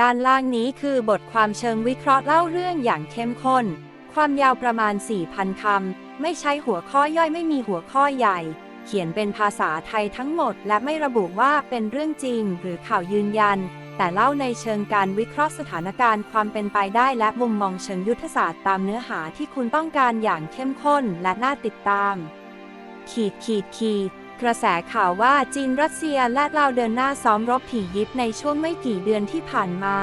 ด้านล่างนี้คือบทความเชิงวิเคราะห์เล่าเรื่องอย่างเข้มข้น ความยาวประมาณ 4,000 คำ ไม่ใช้หัวข้อย่อยไม่มีหัวข้อใหญ่ เขียนเป็นภาษาไทยทั้งหมด และไม่ระบุว่าเป็นเรื่องจริงหรือข่าวยืนยัน แต่เล่าในเชิงการวิเคราะห์สถานการณ์ความเป็นไปได้และมุมมองเชิงยุทธศาสตร์ตามเนื้อหาที่คุณต้องการอย่างเข้มข้นและน่าติดตาม ขีดขีดขีด กระแสข่าวว่าจีนรัสเซียและลาวเดินหน้าซ้อมรบถี่ยิบในช่วงไม่กี่เดือนที่ผ่านมา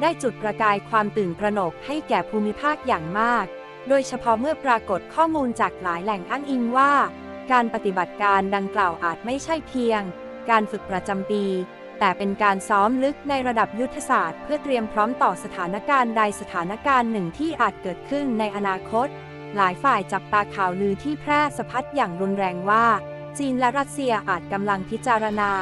ได้จุดประกายความตื่นตระหนกให้แก่ภูมิภาคอย่างมาก โดยเฉพาะเมื่อปรากฏข้อมูลจากหลายแหล่งอ้างอิงว่า การปฏิบัติการดังกล่าวอาจไม่ใช่เพียง การฝึกประจำปี แต่เป็นการซ้อมลึกในระดับยุทธศาสตร์ เพื่อเตรียมพร้อมต่อสถานการณ์ใดสถานการณ์หนึ่งที่อาจเกิดขึ้นในอนาคต หลายฝ่ายจับตาข่าวลือที่แพร่สะพัดอย่างรุนแรงว่า จีนและรัสเซียอาจกำลังพิจารณา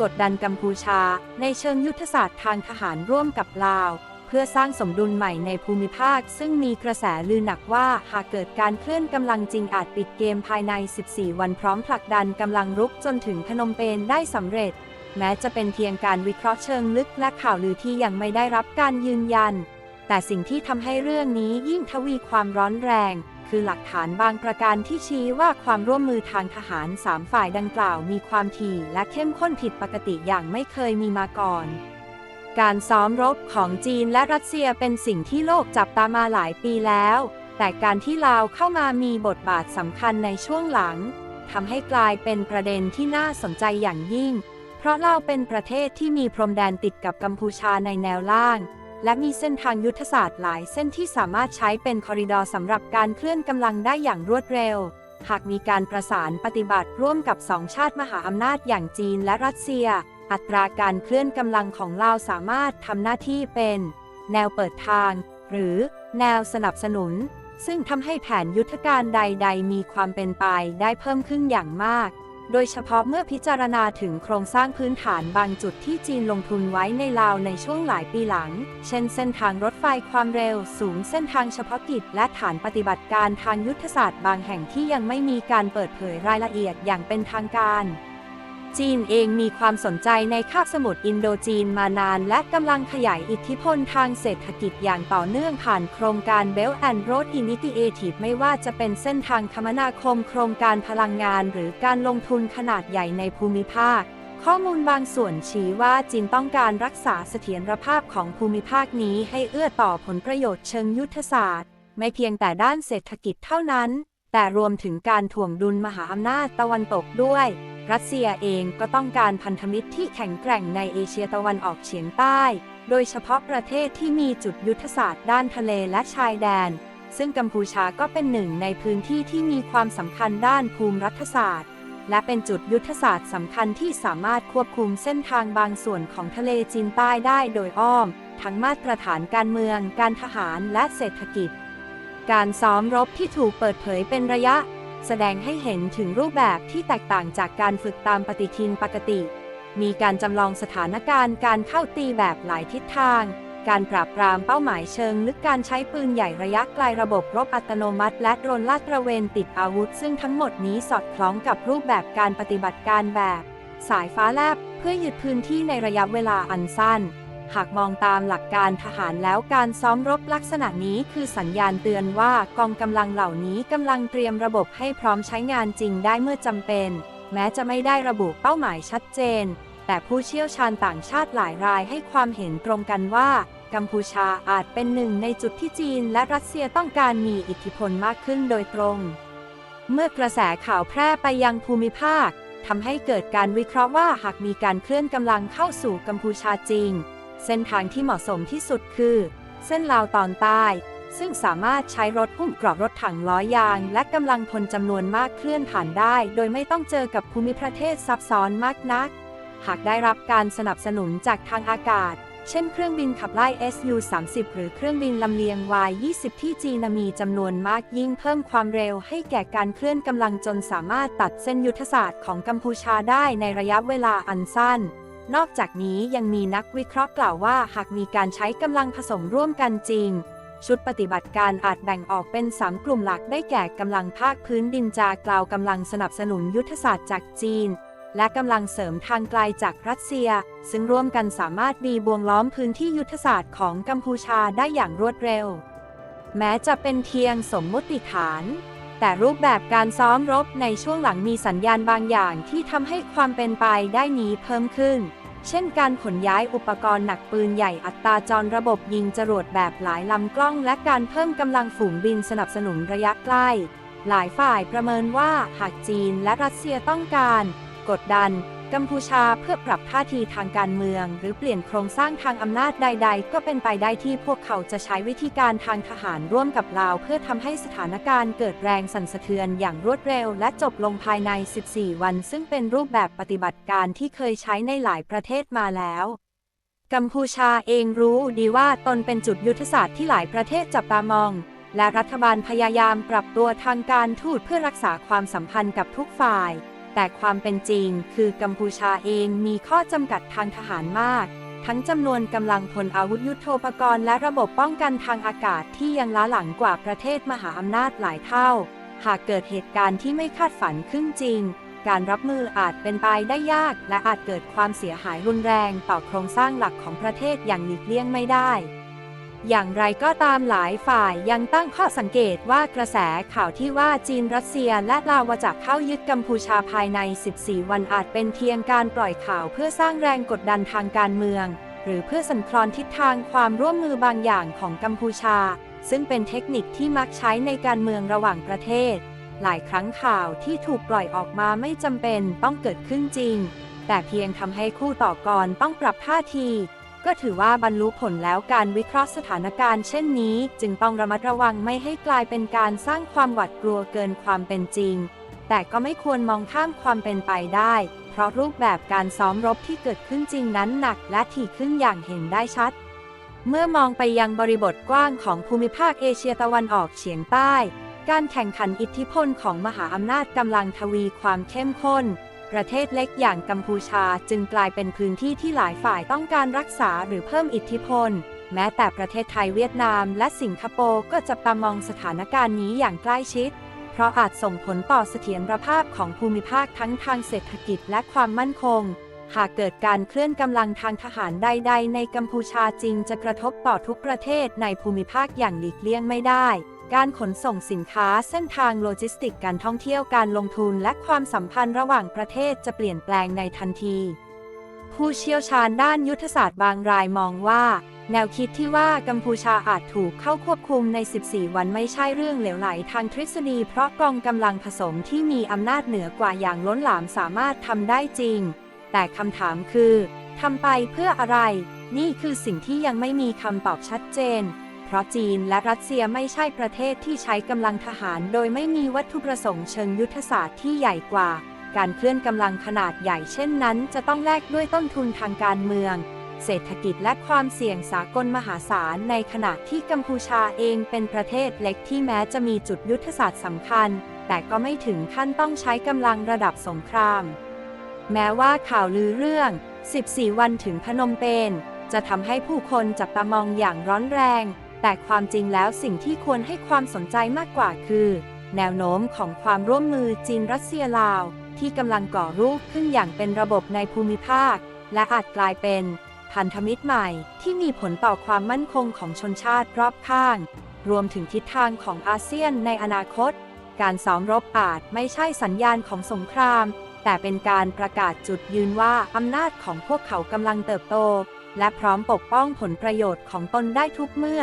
กดดันกัมพูชา ในเชิงยุทธศาสตร์ทางทหารร่วมกับลาว เพื่อสร้างสมดุลใหม่ในภูมิภาค ซึ่งมีกระแสลือหนักว่าหากเกิดการเคลื่อนกำลังจริงอาจปิดเกมภายใน 14 วันพร้อมผลักดันกำลังรุกจนถึงพนมเปญได้สำเร็จ แม้จะเป็นเพียงการวิเคราะห์เชิงลึกและข่าวลือที่ยังไม่ได้รับการยืนยัน แต่สิ่งที่ทำให้เรื่องนี้ยิ่งทวีความร้อนแรง คือหลักฐานบางประการที่ชี้ว่าความร่วมมือทางทหารสามฝ่ายดังกล่าวมีความถี่และเข้มข้นผิดปกติอย่างไม่เคยมีมาก่อนการซ้อมรบของจีนและรัสเซียเป็นสิ่งที่โลกจับตามาหลายปีแล้ว แต่การที่ลาวเข้ามามีบทบาทสำคัญในช่วงหลังทำให้กลายเป็นประเด็นที่น่าสนใจอย่างยิ่ง เพราะลาวเป็นประเทศที่มีพรมแดนติดกับกัมพูชาในแนวล่าง และมีเส้นทางยุทธศาสตร์หลายเส้นที่สามารถใช้เป็นคอริดอร์สำหรับการเคลื่อนกำลังได้อย่างรวดเร็ว หากมีการประสานปฏิบัติร่วมกับสองชาติมหาอำนาจอย่างจีนและรัสเซีย อัตราการเคลื่อนกำลังของลาวสามารถทำหน้าที่เป็น แนวเปิดทาง หรือแนวสนับสนุน ซึ่งทำให้แผนยุทธการใด ๆ มีความเป็นไปได้เพิ่มขึ้นอย่างมาก โดยเฉพาะเมื่อพิจารณาถึงโครงสร้างพื้นฐานบางจุดที่จีนลงทุนไว้ในลาวในช่วงหลายปีหลัง เช่นเส้นทางรถไฟความเร็วสูงเส้นทางเฉพาะกิจ และฐานปฏิบัติการทางยุทธศาสตร์บางแห่งที่ยังไม่มีการเปิดเผยรายละเอียดอย่างเป็นทางการ จีนเองมีความสนใจในคาบสมุทรอินโดจีนมานาน และกำลังขยายอิทธิพลทางเศรษฐกิจอย่างต่อเนื่องผ่านโครงการ Belt and Road Initiative ไม่ว่าจะเป็นเส้นทางคมนาคมโครงการพลังงาน หรือการลงทุนขนาดใหญ่ในภูมิภาค ข้อมูลบางส่วนชี้ว่าจีนต้องการรักษาเสถียรภาพของภูมิภาคนี้ให้เอื้อต่อผลประโยชน์เชิงยุทธศาสตร์ ไม่เพียงแต่ด้านเศรษฐกิจเท่านั้น แต่รวมถึงการถ่วงดุลมหาอำนาจตะวันตกด้วย รัสเซียเองก็ต้องการพันธมิตรที่แข็งแกร่งในเอเชียตะวันออกเฉียงใต้ โดยเฉพาะประเทศที่มีจุดยุทธศาสตร์ด้านทะเลและชายแดน ซึ่งกัมพูชาก็เป็นหนึ่งในพื้นที่ที่มีความสำคัญด้านภูมิรัฐศาสตร์ และเป็นจุดยุทธศาสตร์สำคัญที่สามารถควบคุมเส้นทางบางส่วนของทะเลจีนใต้ได้โดยอ้อม ทั้งมาตรฐานการเมือง การทหารและเศรษฐกิจ การซ้อมรบที่ถูกเปิดเผยเป็นระยะ แสดงให้เห็นถึงรูปแบบที่แตกต่างจากการฝึกตามปฏิทินปกติ มีการจำลองสถานการณ์การเข้าตีแบบหลายทิศทาง การปราบปรามเป้าหมายเชิงลึกการใช้ปืนใหญ่ระยะไกลระบบรบอัตโนมัติ และโดรนลาดตระเวนติดอาวุธ ซึ่งทั้งหมดนี้สอดคล้องกับรูปแบบการปฏิบัติการแบบ สายฟ้าแลบเพื่อยึดพื้นที่ในระยะเวลาอันสั้น หากมองตามหลักการทหารแล้วการซ้อมรบลักษณะนี้คือสัญญาณเตือนว่ากองกำลังเหล่านี้กำลังเตรียมระบบให้พร้อมใช้งานจริงได้เมื่อจำเป็น แม้จะไม่ได้ระบุเป้าหมายชัดเจน แต่ผู้เชี่ยวชาญต่างชาติหลายรายให้ความเห็นตรงกันว่า กัมพูชาอาจเป็นหนึ่งในจุดที่จีนและรัสเซียต้องการมีอิทธิพลมากขึ้นโดยตรง เมื่อกระแสข่าวแพร่ไปยังภูมิภาคทำให้เกิดการวิเคราะห์ว่าหากมีการเคลื่อนกำลังเข้าสู่กัมพูชาจริง เส้นทางที่เหมาะสมที่สุดคือ เส้นลาวตอนใต้ ซึ่งสามารถใช้รถหุ้มกรอบรถถังล้อยาง และกำลังพลจำนวนมากเคลื่อนผ่านได้ โดยไม่ต้องเจอกับภูมิประเทศซับซ้อนมากนัก หากได้รับการสนับสนุนจากทางอากาศ เช่นเครื่องบินขับไล่ Su-30 หรือเครื่องบินลำเลียง Y-20 ที่จีนมีจำนวนมากยิ่งเพิ่มความเร็วให้แก่การเคลื่อนกำลังจนสามารถตัดเส้นยุทธศาสตร์ของกัมพูชาได้ในระยะเวลาอันสั้น นอกจากนี้ยังมีนักวิเคราะห์กล่าวว่าหากมีการใช้กำลังผสมร่วมกันจริง ชุดปฏิบัติการอาจแบ่งออกเป็น 3 กลุ่มหลักได้แก่กำลังภาคพื้นดินจากล่าวกำลังสนับสนุนยุทธศาสตร์จากจีน และกำลังเสริมทางไกลจากรัสเซีย ซึ่งร่วมกันสามารถบีบวงล้อมพื้นที่ยุทธศาสตร์ของกัมพูชาได้อย่างรวดเร็ว แม้จะเป็นเพียงสมมติฐานแต่รูปแบบการซ้อมรบในช่วงหลังมีสัญญาณบางอย่างที่ทำให้ความเป็นไปได้นี้เพิ่มขึ้น เช่นการขนย้ายอุปกรณ์หนักปืนใหญ่อัตราจรระบบยิงจรวดแบบหลายลำกล้อง และการเพิ่มกำลังฝูงบินสนับสนุนระยะใกล้ หลายฝ่ายประเมินว่าหากจีนและรัสเซียต้องการ กดดัน กัมพูชาเพื่อปรับท่าทีทางการเมือง หรือเปลี่ยนโครงสร้างทางอำนาจใด ๆ ก็เป็นไปได้ที่พวกเขาจะใช้วิธีการทางทหารร่วมกับลาว เพื่อทำให้สถานการณ์เกิดแรงสั่นสะเทือนอย่างรวดเร็ว และจบลงภายใน 14 วัน ซึ่งเป็นรูปแบบปฏิบัติการที่เคยใช้ในหลายประเทศมาแล้วกัมพูชาเองรู้ดีว่าตนเป็นจุดยุทธศาสตร์ที่หลายประเทศจับตามอง และรัฐบาลพยายามปรับตัวทางการทูตเพื่อรักษาความสัมพันธ์กับทุกฝ่าย แต่ความเป็นจริงคือกัมพูชาเองมีข้อจำกัดทางทหารมาก ทั้งจำนวนกำลังพลอาวุธยุโทโธปกรณ์และระบบป้องกันทางอากาศที่ยังล้าหลังกว่าประเทศมหาอำนาจหลายเท่า หากเกิดเหตุการณ์ที่ไม่คาดฝันขึ้นจริง การรับมืออาจเป็นไปได้ยาก และอาจเกิดความเสียหายรุนแรงต่อโครงสร้างหลักของประเทศอย่างหลีกเลี่ยงไม่ได้ อย่างไรก็ตามหลายฝ่ายยังตั้งข้อสังเกตว่ากระแสข่าวที่ว่าจีนรัสเซียและลาวจะเข้ายึดกัมพูชาภายใน 14 วันอาจเป็นเพียงการปล่อยข่าวเพื่อสร้างแรงกดดันทางการเมือง หรือเพื่อสั่นคลอนทิศทางความร่วมมือบางอย่างของกัมพูชา ซึ่งเป็นเทคนิคที่มักใช้ในการเมืองระหว่างประเทศ หลายครั้งข่าวที่ถูกปล่อยออกมาไม่จำเป็นต้องเกิดขึ้นจริง แต่เพียงทำให้คู่ต่อกรต้องปรับท่าที ก็ถือว่าบรรลุผลแล้วการวิเคราะห์สถานการณ์เช่นนี้ จึงต้องระมัดระวังไม่ให้กลายเป็นการสร้างความหวาดกลัวเกินความเป็นจริง แต่ก็ไม่ควรมองข้ามความเป็นไปได้ เพราะรูปแบบการซ้อมรบที่เกิดขึ้นจริงนั้นหนักและถี่ขึ้นอย่างเห็นได้ชัด เมื่อมองไปยังบริบทกว้างของภูมิภาคเอเชียตะวันออกเฉียงใต้ การแข่งขันอิทธิพลของมหาอำนาจกำลังทวีความเข้มข้น ประเทศเล็กอย่างกัมพูชาจึงกลายเป็นพื้นที่ที่หลายฝ่ายต้องการรักษาหรือเพิ่มอิทธิพล แม้แต่ประเทศไทยเวียดนามและสิงคโปร์ก็จับตามองสถานการณ์นี้อย่างใกล้ชิด เพราะอาจส่งผลต่อเสถียรภาพของภูมิภาคทั้งทางเศรษฐกิจและความมั่นคง หากเกิดการเคลื่อนกำลังทางทหารใด ๆ ในกัมพูชาจริงจะกระทบต่อทุกประเทศในภูมิภาคอย่างหลีกเลี่ยงไม่ได้ การขนส่งสินค้าเส้นทางโลจิสติกการท่องเที่ยวการลงทุนและความสัมพันธ์ระหว่างประเทศจะเปลี่ยนแปลงในทันที ผู้เชี่ยวชาญด้านยุทธศาสตร์บางรายมองว่า แนวคิดที่ว่ากัมพูชาอาจถูกเข้าควบคุมใน 14 วันไม่ใช่เรื่องเหลวไหลทางทฤษฎี เพราะกองกำลังผสมที่มีอำนาจเหนือกว่าอย่างล้นหลามสามารถทำได้จริง แต่คำถามคือทำไปเพื่ออะไร นี่คือสิ่งที่ยังไม่มีคำตอบชัดเจน เพราะจีนและรัสเซียไม่ใช่ประเทศที่ใช้กำลังทหาร โดยไม่มีวัตถุประสงค์เชิงยุทธศาสตร์ที่ใหญ่กว่า การเคลื่อนกำลังขนาดใหญ่เช่นนั้น จะต้องแลกด้วยต้นทุนทางการเมือง เศรษฐกิจและความเสี่ยงสากลมหาศาลในขณะที่กัมพูชาเองเป็นประเทศเล็กที่แม้จะมีจุดยุทธศาสตร์สำคัญ แต่ก็ไม่ถึงขั้นต้องใช้กำลังระดับสงคราม แม้ว่าข่าวลือเรื่อง 14 วันถึงพนมเปญจะทำให้ผู้คนจับตามองอย่างร้อนแรง แต่ความจริงแล้วสิ่งที่ควรให้ความสนใจมากกว่าคือ แนวโน้มของความร่วมมือจีนรัสเซียลาว ที่กำลังก่อรูปขึ้นอย่างเป็นระบบในภูมิภาค และอาจกลายเป็น พันธมิตรใหม่ ที่มีผลต่อความมั่นคงของชนชาติรอบข้าง รวมถึงทิศทางของอาเซียนในอนาคต การซ้อมรบอาจไม่ใช่สัญญาณของสงคราม แต่เป็นการประกาศจุดยืนว่าอำนาจของพวกเขากำลังเติบโต และพร้อมปกป้องผลประโยชน์ของตนได้ทุกเมื่อ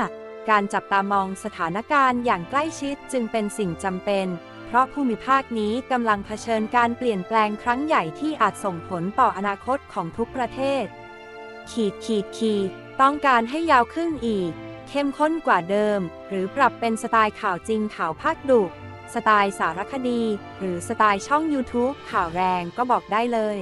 การจับตามองสถานการณ์อย่างใกล้ชิดจึงเป็นสิ่งจำเป็น เพราะภูมิภาคนี้กำลังเผชิญการเปลี่ยนแปลงครั้งใหญ่ที่อาจส่งผลต่ออนาคตของทุกประเทศ ขีดขีดขีดต้องการให้ยาวขึ้นอีก เข้มข้นกว่าเดิม หรือปรับเป็นสไตล์ข่าวจริงข่าวภาคดุสไตล์สารคดี หรือสไตล์ช่อง YouTube ข่าวแรงก็บอกได้เลย